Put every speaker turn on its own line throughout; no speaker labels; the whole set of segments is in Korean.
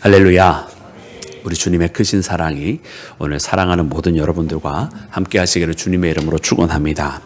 할렐루야. 우리 주님의 크신 사랑이 오늘 사랑하는 모든 여러분들과 함께 하시기를 주님의 이름으로 축원합니다.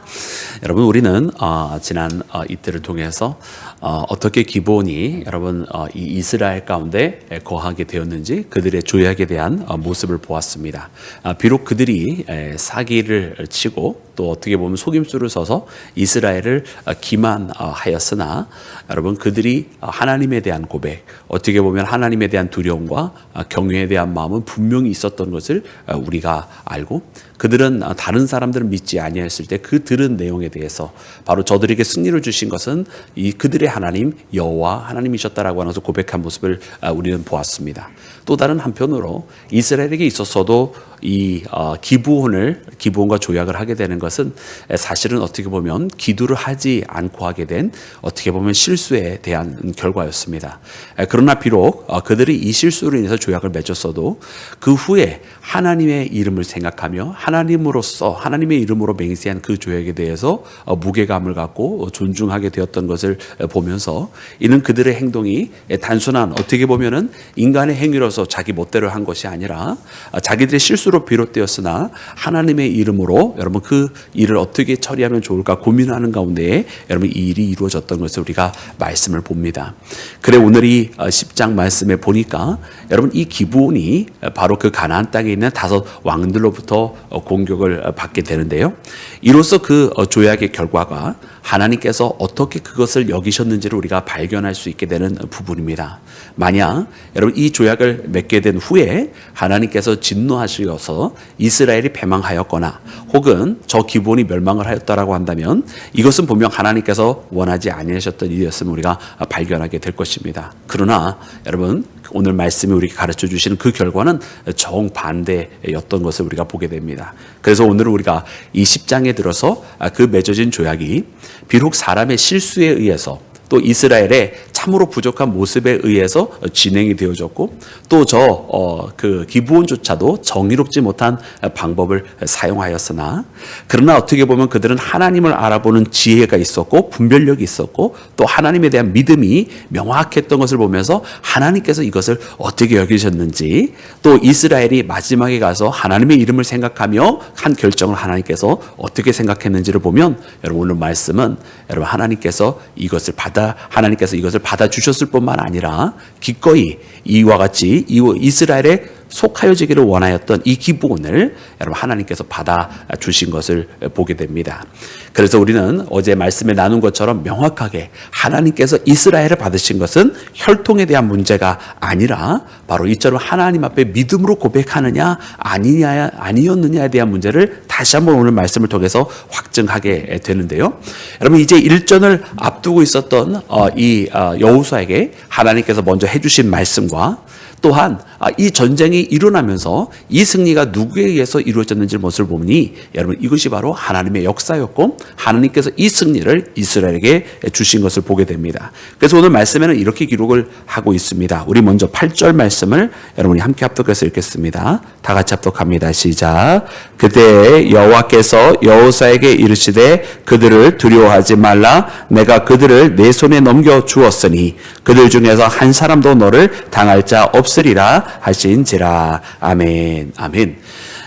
여러분 우리는 어, 지난 어, 이틀을 통해서 어, 떻게 기본이 여러분 어, 이 이스라엘 가운데 거하게 되었는지 그들의 조약에 대한 어, 모습을 보았습니다. 아, 비록 그들이 에, 사기를 치고 또 어떻게 보면 속임수를 써서 이스라엘을 어, 기만하였으나 여러분 그들이 어, 하나님에 대한 고백 어떻게 보면 하나님에 대한 두려움과 어, 경외에 대한 마음은 분명히 있었던 것을 어, 우리가 알고 그들은 어, 다른 사람들을 믿지 아니했을 때 그 들은 내용에 대해서 바로 저들에게 승리를 주신 것은 이 그들의 하나님 여호와 하나님이셨다라고 하면서 고백한 모습을 어, 우리는 보았습니다. 또 다른 한편으로 이스라엘에게 있어서도 이 어, 기부혼을 기부혼과 조약을 하게 되는 것은 사실은 어떻게 보면 기도를 하지 않고 하게 된 어떻게 보면 실수에 대한 결과였습니다. 에, 그러나 비록 어, 그들이 이 실수로 인해서 조약을 맺었어도 그 후에 하나님의 이름을 생각하며 하나님 으로서 하나님의 이름으로 맹세한 그 조약에 대해서 어, 무게감을 갖고 존중하게 되었던 것을 보면서 이는 그들의 행동이 단순한 어떻게 보면은 인간의 행위로서 자기 멋대로 한 것이 아니라 어, 자기들의 실수로 비롯되었으나 하나님의 이름으로 여러분 그 일을 어떻게 처리하면 좋을까 고민하는 가운데 여러분 이 일이 이루어졌던 것을 우리가 말씀을 봅니다. 그래 오늘 이 10장 말씀에 보니까 여러분 이 기부온이 바로 그 가나안 땅에 있는 다섯 왕들로부터 어, 공격을 받게 되는데요. 이로써 그 어, 조약의 결과가 하나님께서 어떻게 그것을 여기셨는지를 우리가 발견할 수 있게 되는 부분입니다. 만약 여러분 이 조약을 맺게 된 후에 하나님께서 진노하시어서 이스라엘이 패망하였거나 혹은 저 기본이 멸망을 하였다라고 한다면 이것은 분명 하나님께서 원하지 아니하셨던 일이었음을 우리가 발견하게 될 것입니다. 그러나 여러분 오늘 말씀이 우리에게 가르쳐 주시는 그 결과는 정반대였던 것을 우리가 보게 됩니다. 그래서 오늘 우리가 이 10장에 들어서 그 맺어진 조약이 비록 사람의 실수에 의해서 또 이스라엘의 참으로 부족한 모습에 의해서 진행이 되어졌고 또 저 그 기부원조차도 정의롭지 못한 방법을 사용하였으나 그러나 어떻게 보면 그들은 하나님을 알아보는 지혜가 있었고 분별력이 있었고 또 하나님에 대한 믿음이 명확했던 것을 보면서 하나님께서 이것을 어떻게 여기셨는지 또 이스라엘이 마지막에 가서 하나님의 이름을 생각하며 한 결정을 하나님께서 어떻게 생각했는지를 보면 여러분 오늘 말씀은 여러분 하나님께서 이것을 받아 하나님께서 이것을 받아 주셨을 뿐만 아니라 기꺼이 이와 같이 이스라엘의 속하여지기를 원하였던 이 기본을 여러분 하나님께서 받아 주신 것을 보게 됩니다. 그래서 우리는 어제 말씀에 나눈 것처럼 명확하게 하나님께서 이스라엘을 받으신 것은 혈통에 대한 문제가 아니라 바로 이처럼 하나님 앞에 믿음으로 고백하느냐 아니냐 아니었느냐에 대한 문제를 다시 한번 오늘 말씀을 통해서 확증하게 되는데요. 여러분 이제 일전을 앞두고 있었던 어, 이 어, 여호수아에게 하나님께서 먼저 해주신 말씀과 또한 아, 이 전쟁이 일어나면서 이 승리가 누구에 의해서 이루어졌는지 것을 보니 여러분 이것이 바로 하나님의 역사였고 하나님께서 이 승리를 이스라엘에게 주신 것을 보게 됩니다. 그래서 오늘 말씀에는 이렇게 기록을 하고 있습니다. 우리 먼저 8절 말씀을 여러분이 함께 합독해서 읽겠습니다. 다 같이 합독합니다. 시작. 그때 여호와께서 여호사에게 이르시되 그들을 두려워하지 말라 내가 그들을 내 손에 넘겨 주었으니 그들 중 에서 한 사람도 너를 당할 자 없으리라 하신지라. 아멘. 아멘.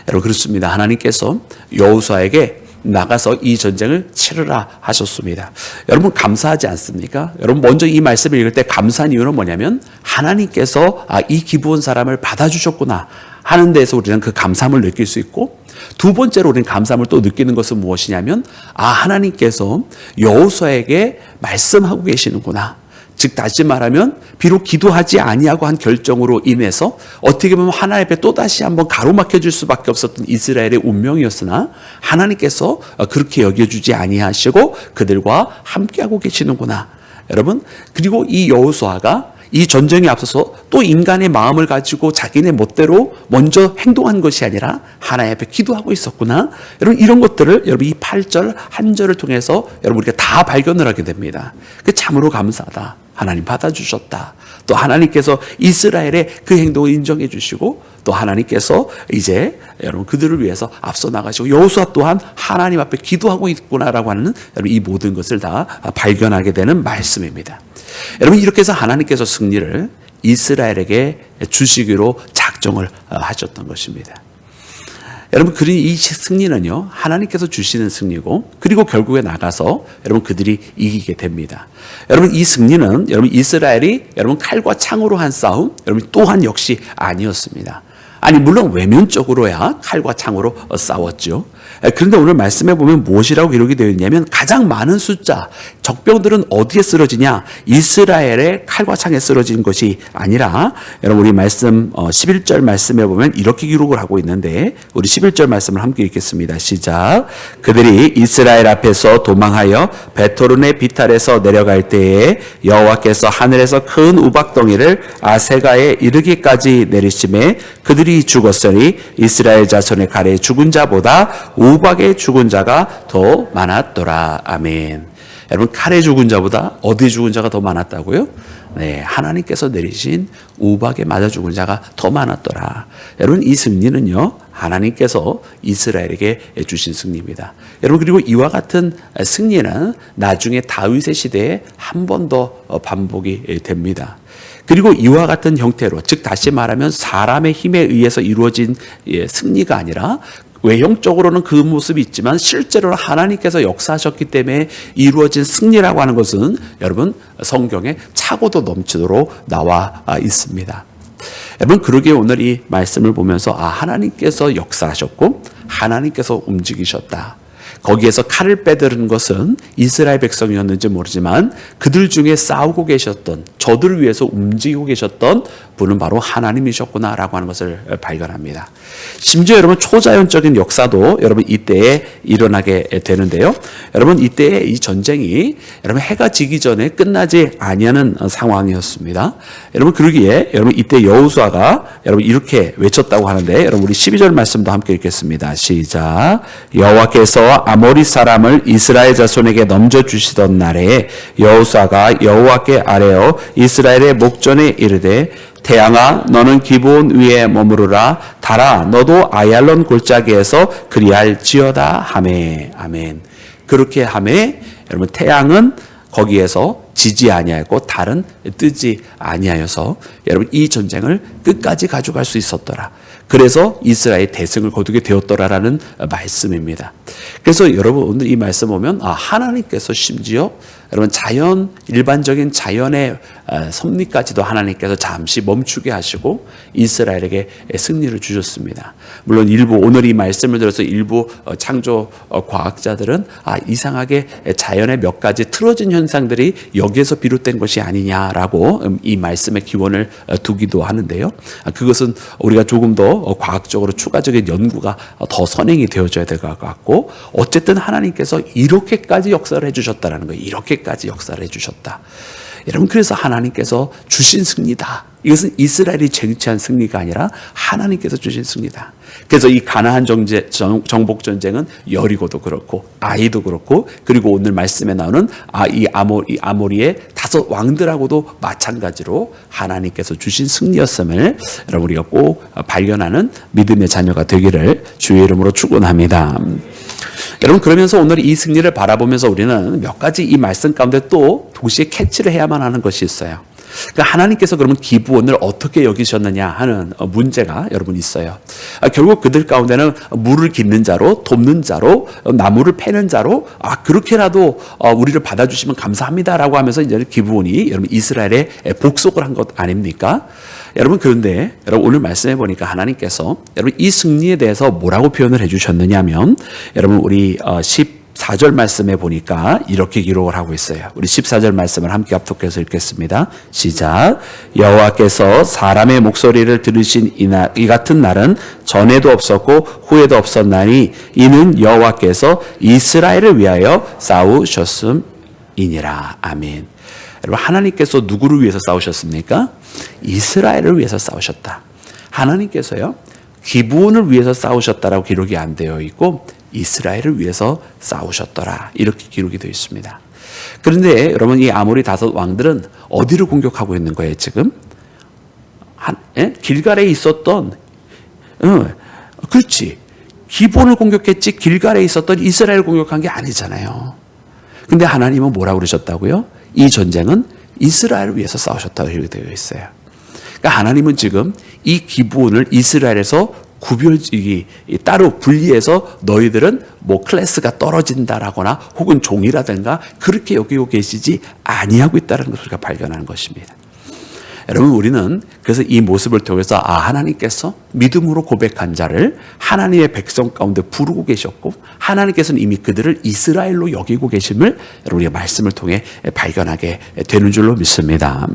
여러분 그렇습니다. 하나님께서 여호수아에게 나가서 이 전쟁을 치르라 하셨습니다. 여러분 감사하지 않습니까? 여러분 먼저 이 말씀을 읽을 때 감사한 이유는 뭐냐면 하나님께서 아, 이 기부온 사람을 받아주셨구나 하는 데서 우리는 그 감사함을 느낄 수 있고 두 번째로 우리는 감사함을 또 느끼는 것은 무엇이냐면 아 하나님께서 여호수아에게 말씀하고 계시는구나. 즉 다시 말하면 비록 기도하지 아니하고 한 결정으로 인해서 어떻게 보면 하나님 앞에 또다시 한번 가로막혀 줄 수밖에 없었던 이스라엘의 운명이었으나 하나님께서 그렇게 여겨 주지 아니하시고 그들과 함께하고 계시는구나. 여러분 그리고 이 여호수아가 이 전쟁에 앞서서 또 인간의 마음을 가지고 자기네 멋대로 먼저 행동한 것이 아니라 하나님 앞에 기도하고 있었구나. 여러분 이런 것들을 여러분 이 8절 한 절을 통해서 여러분 우리가 다 발견을 하게 됩니다. 그 참으로 감사하다. 하나님 받아주셨다. 또 하나님께서 이스라엘의 그 행동을 인정해 주시고 또 하나님께서 이제 여러분 그들을 위해서 앞서 나가시고 여호수아 또한 하나님 앞에 기도하고 있구나라고 하는 여러분 이 모든 것을 다 발견하게 되는 말씀입니다. 여러분 이렇게 해서 하나님께서 승리를 이스라엘에게 주시기로 작정을 어, 하셨던 것입니다. 여러분 그린 이 승리는요 하나님께서 주시는 승리고 그리고 결국에 나가서 여러분 그들이 이기게 됩니다. 여러분 이 승리는 여러분 이스라엘이 여러분 칼과 창으로 한 싸움 여러분 또한 역시 아니었습니다. 아니 물론 외면적으로야 칼과 창으로 어, 싸웠죠. 그런데 오늘 말씀해 보면 무엇이라고 기록이 되어 있냐면 가장 많은 숫자 적병들은 어디에 쓰러지냐 이스라엘의 칼과 창에 쓰러진 것이 아니라 여러분 우리 말씀 11절 말씀해 보면 이렇게 기록을 하고 있는데 우리 11절 말씀을 함께 읽겠습니다. 시작. 그들이 이스라엘 앞에서 도망하여 베토른의 비탈에서 내려갈 때에 여호와께서 하늘에서 큰 우박덩이를 아세가에 이르기까지 내리심에 그들이 죽었으니 이스라엘 자손의 칼에 죽은 자보다 우 박에 죽은 자가 더 많았더라. 아멘. 여러분 칼에 죽은 자보다 어디 죽은 자가 더 많았다고요? 네, 하나님께서 내리신 우박에 맞아 죽은 자가 더 많았더라. 여러분 이 승리는요. 하나님께서 이스라엘에게 주신 승리입니다. 여러분 그리고 이와 같은 승리는 나중에 다윗의 시대에 한 번 더 반복이 됩니다. 그리고 이와 같은 형태로 즉 다시 말하면 사람의 힘에 의해서 이루어진 예, 승리가 아니라 외형적으로는 그 모습이 있지만 실제로 는 하나님께서 역사하셨기 때문에 이루어진 승리라고 하는 것은 여러분 성경에 차고도 넘치도록 나와 있습니다. 여러분 그러게 오늘 이 말씀을 보면서 아 하나님께서 역사하셨고 하나님께서 움직이셨다. 거기에서 칼을 빼드는 것은 이스라엘 백성이었는지 모르지만 그들 중에 싸우고 계셨던 저들을 위해서 움직이고 계셨던 분은 바로 하나님이셨구나라고 하는 것을 발견합니다. 심지어 여러분 초자연적인 역사도 여러분 이때에 일어나게 되는데요. 여러분 이때에 이 전쟁이 여러분 해가 지기 전에 끝나지 아니하는 상황이었습니다. 여러분 그러기에 여러분 이때 여호수아가 여러분 이렇게 외쳤다고 하는데 여러분 우리 12절 말씀도 함께 읽겠습니다. 시작. 여호와께서 아모리 사람을 이스라엘 자손에게 넘겨 주시던 날에 여호수아가 여호와께 아뢰어 이스라엘의 목전에 이르되 태양아 너는 기본 위에 머무르라. 달아 너도 아얄론 골짜기에서 그리할지어다. 하메 아멘. 그렇게 하메 여러분 태양은 거기에서 지지 아니하였고 달은 뜨지 아니하여서 여러분 이 전쟁을 끝까지 가져갈 수 있었더라. 그래서 이스라엘 대승을 거두게 되었더라라는 말씀입니다. 그래서 여러분 오늘 이 말씀 보면 아 하나님께서 심지어 여러분 자연 일반적인 자연의 어, 섭리까지도 하나님께서 잠시 멈추게 하시고 이스라엘에게 승리를 주셨습니다. 물론 일부 오늘 이 말씀을 들어서 일부 어, 창조 어, 과학자들은 아 이상하게 자연의 몇 가지 틀어진 현상들이 여기에서 비롯된 것이 아니냐라고 음, 이 말씀의 기원을 두기도 하는데요. 아, 그것은 우리가 조금 더 과학적으로 추가적인 연구가 더 선행이 되어져야 될 것 같고 어쨌든 하나님께서 이렇게까지 역사를 해주셨다라는 거예요. 이렇게 까지 역사를 해주셨다. 여러분 그래서 하나님께서 주신 승리다. 이것은 이스라엘이 쟁취한 승리가 아니라 하나님께서 주신 승리다. 그래서 이 정제, 정복 전쟁은 여리고도 그렇고 아이도 그렇고 그리고 오늘 말씀에 나오는 아, 이 아모 이 아모리의 다섯 왕들하고도 마찬가지로 하나님께서 주신 승리였음을 여러분 우리가 꼭 발견하는 믿음의 자녀가 되기를 주의 이름으로 축원합니다. 여러분 그러면서 오늘 이 승리를 바라보면서 우리는 몇 가지 이 말씀 가운데 또 동시에 캐치를 해야만 하는 것이 있어요. 그러니까 하나님께서 그러면 기부원을 어떻게 여기셨느냐 하는 문제가 여러분 있어요. 아, 결국 그들 가운데는 물을 깃는 자로, 돕는 자로, 나무를 패는 자로, 아, 그렇게라도 어, 우리를 받아주시면 감사합니다라고 하면서 이제 기부원이 여러분 이스라엘에 복속을 한 것 아닙니까? 여러분 그런데 여러분 오늘 말씀해 보니까 하나님께서 여러분 이 승리에 대해서 뭐라고 표현을 해 주셨느냐면 여러분 우리 10 어, 4절 말씀에 보니까 이렇게 기록을 하고 있어요. 우리 14절 말씀을 함께 합독해서 읽겠습니다. 시작. 여호와께서 사람의 목소리를 들으신 이, 날, 이 같은 날은 전에도 없었고 후에도 없었나니 이는 여호와께서 이스라엘을 위하여 싸우셨음이니라. 아멘. 여러분 하나님께서 누구를 위해서 싸우셨습니까? 이스라엘을 위해서 싸우셨다. 하나님께서요. 기부원을 위해서 싸우셨다라고 기록이 안 되어 있고 이스라엘을 위해서 싸우셨더라. 이렇게 기록이 되어 있습니다. 그런데 여러분 이 아모리 다섯 왕들은 어디를 공격하고 있는 거예요, 지금? 한, 예? 길갈에 있었던 어, 그렇지. 기본을 공격했지 길갈에 있었던 이스라엘 공격한 게 아니잖아요. 근데 하나님은 뭐라고 그러셨다고요? 이 전쟁은 이스라엘을 위해서 싸우셨다고 되어 있어요. 그러니까 하나님은 지금 이 기브온을 이스라엘에서 구별 이, 이 따로 분리해서 너희들은 뭐 클래스가 떨어진다라거나 혹은 종이라든가 그렇게 여기고 계시지 아니하고 있다는 것을 우리가 발견하는 것입니다. 여러분 우리는 그래서 이 모습을 통해서 아 하나님께서 믿음으로 고백한 자를 하나님의 백성 가운데 부르고 계셨고 하나님께서는 이미 그들을 이스라엘로 여기고 계심을 우리가 말씀을 통해 발견하게 되는 줄로 믿습니다.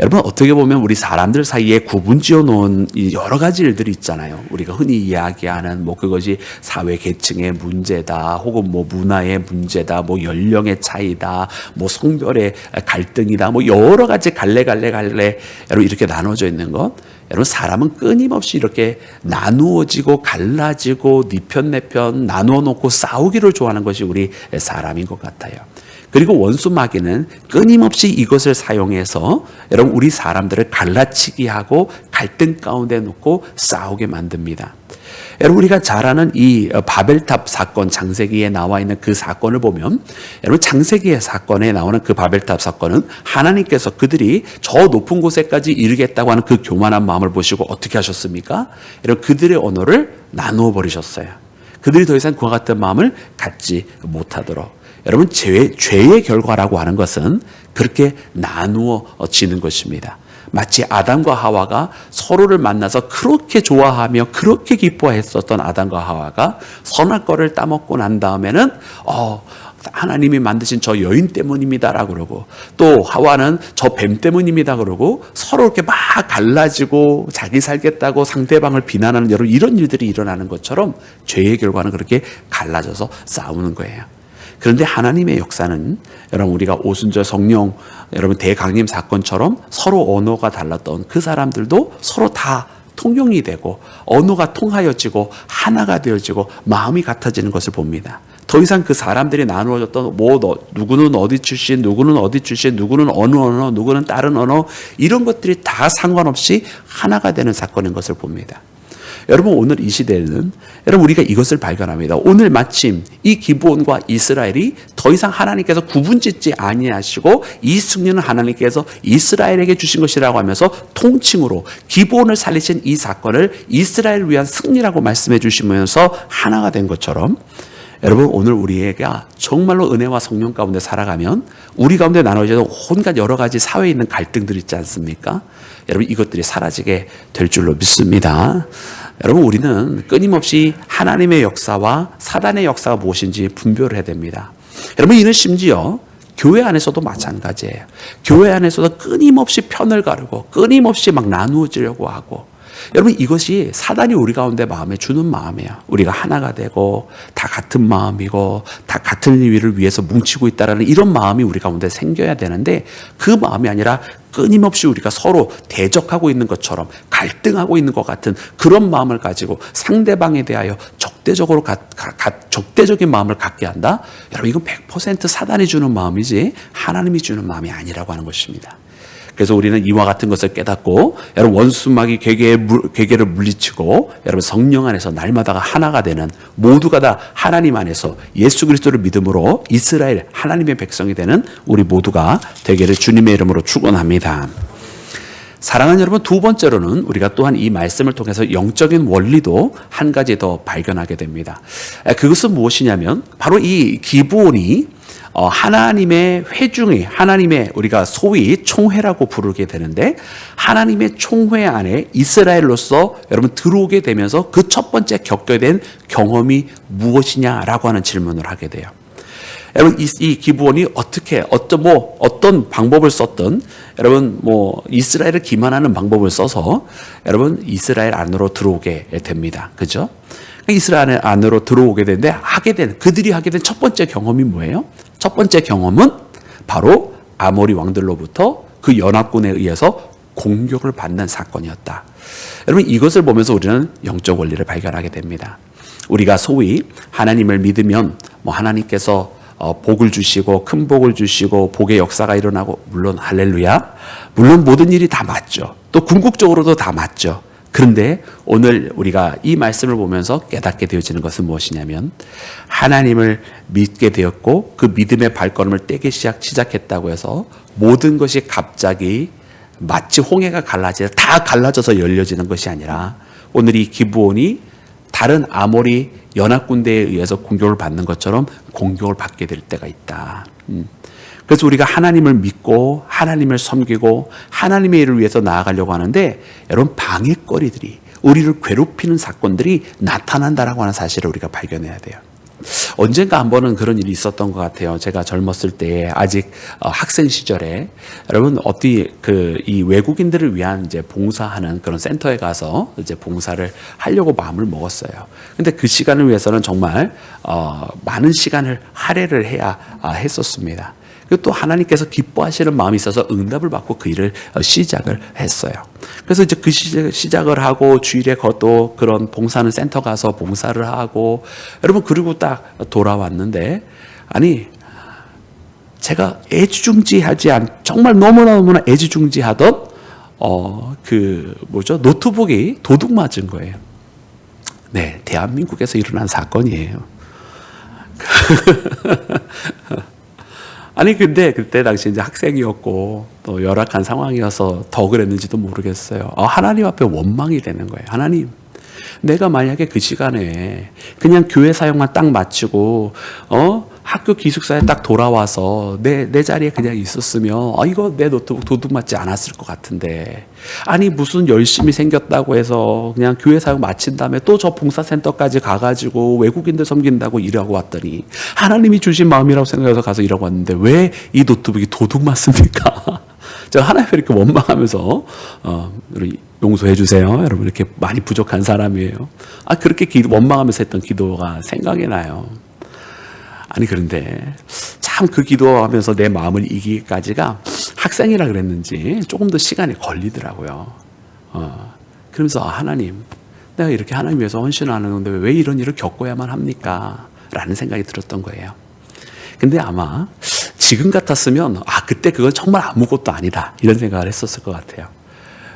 여러분 어떻게 보면 우리 사람들 사이에 구분 지어 놓은 이 여러 가지 일들이 있잖아요. 우리가 흔히 이야기하는 뭐 그것이 사회 계층의 문제다, 혹은 뭐 문화의 문제다, 뭐 연령의 차이다, 뭐 성별의 갈등이다, 뭐 여러 가지 갈래 갈래 갈래 여러분 이렇게 나눠져 있는 것. 여러분 사람은 끊임없이 이렇게 나누어지고 갈라지고 니편 내 편 나누어 놓고 싸우기를 좋아하는 것이 우리 사람인 것 같아요. 그리고 원수 마귀는 끊임없이 이것을 사용해서 여러분 우리 사람들을 갈라치기 하고 갈등 가운데 놓고 싸우게 만듭니다. 여러분 우리가 잘 아는 이 바벨탑 사건 장세기에 나와 있는 그 사건을 보면 여러분 장세기의 사건에 나오는 그 바벨탑 사건은 하나님께서 그들이 저 높은 곳에까지 이르겠다고 하는 그 교만한 마음을 보시고 어떻게 하셨습니까? 여러분 그들의 언어를 나누어 버리셨어요. 그들이 더 이상 그와 같은 마음을 갖지 못하도록 여러분 죄, 죄의 결과라고 하는 것은 그렇게 나누어지는 것입니다. 마치 아담과 하와가 서로를 만나서 그렇게 좋아하며 그렇게 기뻐했었던 아담과 하와가 선악 과를 따먹고 난 다음에는 어 하나님이 만드신 저 여인 때문입니다라고 그러고 또 하와는 저 뱀 때문입니다 그러고 서로 이렇게 막 갈라지고 자기 살겠다고 상대방을 비난하는 여러 이런 일들이 일어나는 것처럼 죄의 결과는 그렇게 갈라져서 싸우는 거예요. 그런데 하나님의 역사는 여러분 우리가 오순절 성령 여러분 대강림 사건처럼 서로 언어가 달랐던 그 사람들도 서로 다 통용이 되고 언어가 통하여지고 하나가 되어지고 마음이 같아지는 것을 봅니다. 더 이상 그 사람들이 나누어졌던 뭐 너, 누구는 어디 출신, 누구는 어디 출신, 누구는 어느 언어, 누구는 다른 언어 이런 것들이 다 상관없이 하나가 되는 사건인 것을 봅니다. 여러분 오늘 이 시대에는 여러분 우리가 이것을 발견합니다. 오늘 마침 이 기브온과 이스라엘이 더 이상 하나님께서 구분짓지 아니하시고 이 승리는 하나님께서 이스라엘에게 주신 것이라고 하면서 통칭으로 기브온을 살리신 이 사건을 이스라엘을 위한 승리라고 말씀해 주시면서 하나가 된 것처럼 여러분 오늘 우리에게 정말로 은혜와 성령 가운데 살아가면 우리 가운데 나눠지는 온갖 여러 가지 사회에 있는 갈등들 있지 않습니까? 여러분 이것들이 사라지게 될 줄로 믿습니다. 여러분 우리는 끊임없이 하나님의 역사와 사단의 역사가 무엇인지 분별을 해야 됩니다. 여러분 이는 심지어 교회 안에서도 마찬가지예요. 교회 안에서도 끊임없이 편을 가르고 끊임없이 막 나누어지려고 하고 여러분 이것이 사단이 우리 가운데 마음에 주는 마음이에요. 우리가 하나가 되고 다 같은 마음이고 다 같은 일을 위해서 뭉치고 있다라는 이런 마음이 우리 가운데 생겨야 되는데 그 마음이 아니라 끊임없이 우리가 서로 대적하고 있는 것처럼 갈등하고 있는 것 같은 그런 마음을 가지고 상대방에 대하여 적대적으로 가, 가, 가, 적대적인 마음을 갖게 한다. 여러분 이건 100% 사단이 주는 마음이지 하나님이 주는 마음이 아니라고 하는 것입니다. 그래서 우리는 이와 같은 것을 깨닫고 여러분 원수막이 괴계의 괴계를 물리치고 여러분 성령 안에서 날마다가 하나가 되는 모두가 다 하나님 안에서 예수 그리스도를 믿음으로 이스라엘 하나님의 백성이 되는 우리 모두가 되기를 주님의 이름으로 축원합니다. 사랑하는 여러분 두 번째로는 우리가 또한 이 말씀을 통해서 영적인 원리도 한 가지 더 발견하게 됩니다. 그것은 무엇이냐면 바로 이 기브온이 어, 하나님의 회중이 하나님의 우리가 소위 총회라고 부르게 되는데 하나님의 총회 안에 이스라엘로서 여러분 들어오게 되면서 그 첫 번째 겪게 된 경험이 무엇이냐라고 하는 질문을 하게 돼요. 여러분 이, 이 기부원이 어떻게 어떤 뭐 어떤 방법을 썼던 여러분 뭐 이스라엘을 기만하는 방법을 써서 여러분 이스라엘 안으로 들어오게 됩니다. 그죠? 이스라엘 안으로 들어오게 되는데 하게 된 그들이 하게 된 첫 번째 경험이 뭐예요? 첫 번째 경험은 바로 아모리 왕들로부터 그 연합군에 의해서 공격을 받는 사건이었다. 여러분 이것을 보면서 우리는 영적 원리를 발견하게 됩니다. 우리가 소위 하나님을 믿으면 뭐 하나님께서 어, 복을 주시고 큰 복을 주시고 복의 역사가 일어나고 물론 할렐루야 물론 모든 일이 다 맞죠. 또 궁극적으로도 다 맞죠. 그런데 오늘 우리가 이 말씀을 보면서 깨닫게 되어지는 것은 무엇이냐면 하나님을 믿게 되었고 그 믿음의 발걸음을 떼기 시작 시작했다고 해서 모든 것이 갑자기 마치 홍해가 갈라져 다 갈라져서 열려지는 것이 아니라 오늘 이 기브온이 다른 아모리 연합군대에 의해서 공격을 받는 것처럼 공격을 받게 될 때가 있다. 음. 그래서 우리가 하나님을 믿고 하나님을 섬기고 하나님의 일을 위해서 나아가려고 하는데 여러분 방해거리들이 우리를 괴롭히는 사건들이 나타난다라고 하는 사실을 우리가 발견해야 돼요. 언젠가 한 번은 그런 일이 있었던 것 같아요. 제가 젊었을 때 아직 어, 학생 시절에 여러분 어디 그 이 외국인들을 위한 이제 봉사하는 그런 센터에 가서 이제 봉사를 하려고 마음을 먹었어요. 근데 그 시간을 위해서는 정말 어, 많은 시간을 할애를 해야 아, 했었습니다. 그리고 또 하나님께서 기뻐하시는 마음이 있어서 응답을 받고 그 일을 어, 시작을 했어요. 그래서 이제 그 시작- 시작을 하고 주일에 또 그런 봉사하는 센터 가서 봉사를 하고 여러분 그리고 딱 돌아왔는데 아니 제가 애지중지하지 않 정말 너무나 너무나 애지중지하던 어 그 뭐죠 노트북이 도둑 맞은 거예요. 네, 대한민국에서 일어난 사건이에요. 아니 근데 그때 당시 이제 학생이었고 또 열악한 상황이어서 더 그랬는지도 모르겠어요. 아, 하나님 앞에 원망이 되는 거예요. 하나님, 내가 만약에 그 시간에 그냥 교회 사용만 딱 마치고 어 학교 기숙사에 딱 돌아와서 내 내 자리에 그냥 있었으면 아 이거 내 노트북 도둑 맞지 않았을 것 같은데 아니 무슨 열심히 생겼다고 해서 그냥 교회 사용 마친 다음에 또 저 봉사센터까지 가가지고 외국인들 섬긴다고 일하고 왔더니 하나님이 주신 마음이라고 생각해서 가서 일하고 왔는데 왜 이 노트북이 도둑 맞습니까? 제가 하나님 이렇게 원망하면서 어, 용서해 주세요. 여러분 이렇게 많이 부족한 사람이에요. 아 그렇게 기, 원망하면서 했던 기도가 생각이 나요. 아니 그런데 참 그 기도하면서 내 마음을 이기기까지가 학생이라 그랬는지 조금 더 시간이 걸리더라고요. 어, 그러면서 아, 하나님, 내가 이렇게 하나님 위해서 헌신하는 건데 왜 이런 일을 겪어야만 합니까? 라는 생각이 들었던 거예요. 근데 아마 지금 같았으면 아 그때 그건 정말 아무것도 아니다 이런 생각을 했었을 것 같아요.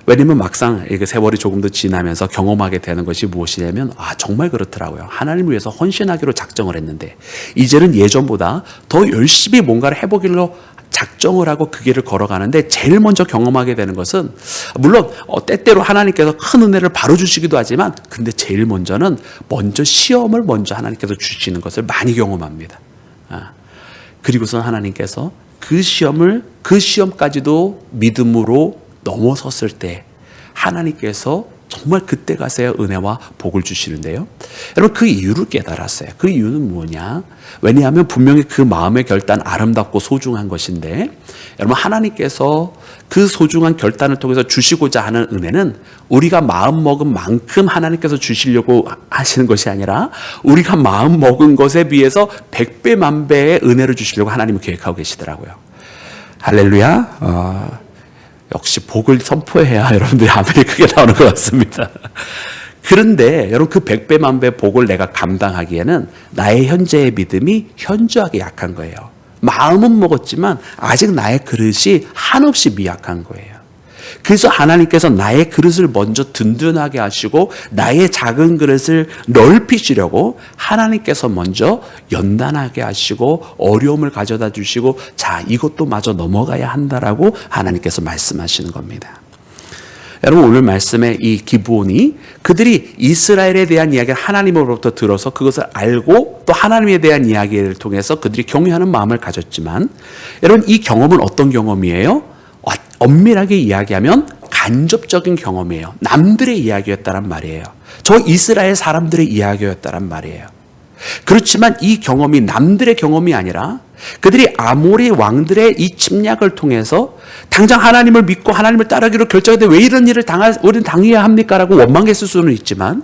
왜냐면 막상 이게 세월이 조금 더 지나면서 경험하게 되는 것이 무엇이냐면 아 정말 그렇더라고요. 하나님을 위해서 헌신하기로 작정을 했는데 이제는 예전보다 더 열심히 뭔가를 해보기로 작정을 하고 그 길을 걸어가는데 제일 먼저 경험하게 되는 것은 물론 어, 때때로 하나님께서 큰 은혜를 바로 주시기도 하지만 근데 제일 먼저는 먼저 시험을 먼저 하나님께서 주시는 것을 많이 경험합니다. 아. 그리고선 하나님께서 그 시험을 그 시험까지도 믿음으로 넘어섰을 때 하나님께서 정말 그때 가서야 은혜와 복을 주시는데요. 여러분 그 이유를 깨달았어요. 그 이유는 뭐냐? 왜냐하면 분명히 그 마음의 결단 아름답고 소중한 것인데 여러분 하나님께서 그 소중한 결단을 통해서 주시고자 하는 은혜는 우리가 마음 먹은 만큼 하나님께서 주시려고 하시는 것이 아니라 우리가 마음 먹은 것에 비해서 백배 만 배의 은혜를 주시려고 하나님은 계획하고 계시더라고요. 할렐루야. 어, 역시 복을 선포해야 여러분들이 아멘이 크게 나오는 것 같습니다. 그런데 여러분 그 백배 만배 복을 내가 감당하기에는 나의 현재의 믿음이 현저하게 약한 거예요. 마음은 먹었지만 아직 나의 그릇이 한없이 미약한 거예요. 그래서 하나님께서 나의 그릇을 먼저 든든하게 하시고 나의 작은 그릇을 넓히시려고 하나님께서 먼저 연단하게 하시고 어려움을 가져다 주시고 자 이것도 마저 넘어가야 한다라고 하나님께서 말씀하시는 겁니다. 여러분 오늘 말씀의 이 기브온이 그들이 이스라엘에 대한 이야기를 하나님으로부터 들어서 그것을 알고 또 하나님에 대한 이야기를 통해서 그들이 경외하는 마음을 가졌지만 여러분 이 경험은 어떤 경험이에요? 어, 엄밀하게 이야기하면 간접적인 경험이에요. 남들의 이야기였다란 말이에요. 저 이스라엘 사람들의 이야기였다란 말이에요. 그렇지만 이 경험이 남들의 경험이 아니라 그들이 아모리 왕들의 이 침략을 통해서 당장 하나님을 믿고 하나님을 따르기로 결정했는데 왜 이런 일을 당할, 우리는 당해야 합니까? 라고 원망했을 수는 있지만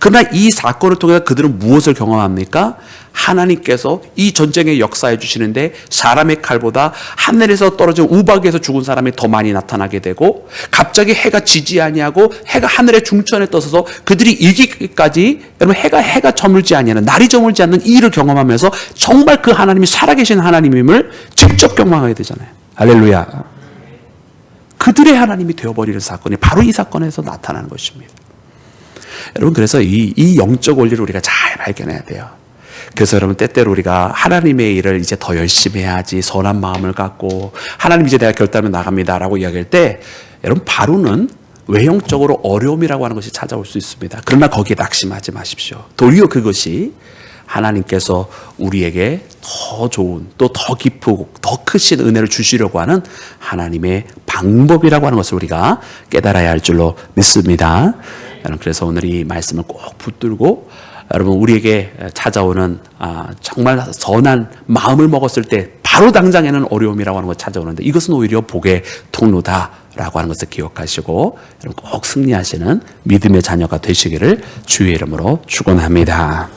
그러나 이 사건을 통해서 그들은 무엇을 경험합니까? 하나님께서 이 전쟁의 역사해 주시는데 사람의 칼보다 하늘에서 떨어진 우박에서 죽은 사람이 더 많이 나타나게 되고 갑자기 해가 지지 아니하고 해가 하늘의 중천에 떠서 그들이 이기기까지 여러분 해가 해가 저물지 아니하는 날이 저물지 않는 이 일을 경험하면서 정말 그 하나님이 살아계신 하나님임을 직접 경험하게 되잖아요. 할렐루야. 그들의 하나님이 되어버리는 사건이 바로 이 사건에서 나타나는 것입니다. 여러분 그래서 이, 이 영적 원리를 우리가 잘 발견해야 돼요. 그래서 여러분 때때로 우리가 하나님의 일을 이제 더 열심히 해야지 선한 마음을 갖고 하나님 이제 내가 결단을 나갑니다라고 이야기할 때 여러분 바로는 외형적으로 어려움이라고 하는 것이 찾아올 수 있습니다. 그러나 거기에 낙심하지 마십시오. 도리어 그것이 하나님께서 우리에게 더 좋은 또 더 깊고 더 크신 은혜를 주시려고 하는 하나님의 방법이라고 하는 것을 우리가 깨달아야 할 줄로 믿습니다. 여러분 그래서 오늘 이 말씀을 꼭 붙들고 여러분 우리에게 찾아오는 아, 정말 선한 마음을 먹었을 때 바로 당장에는 어려움이라고 하는 것 찾아오는데 이것은 오히려 복의 통로다라고 하는 것을 기억하시고 여러분 꼭 승리하시는 믿음의 자녀가 되시기를 주의 이름으로 축원합니다.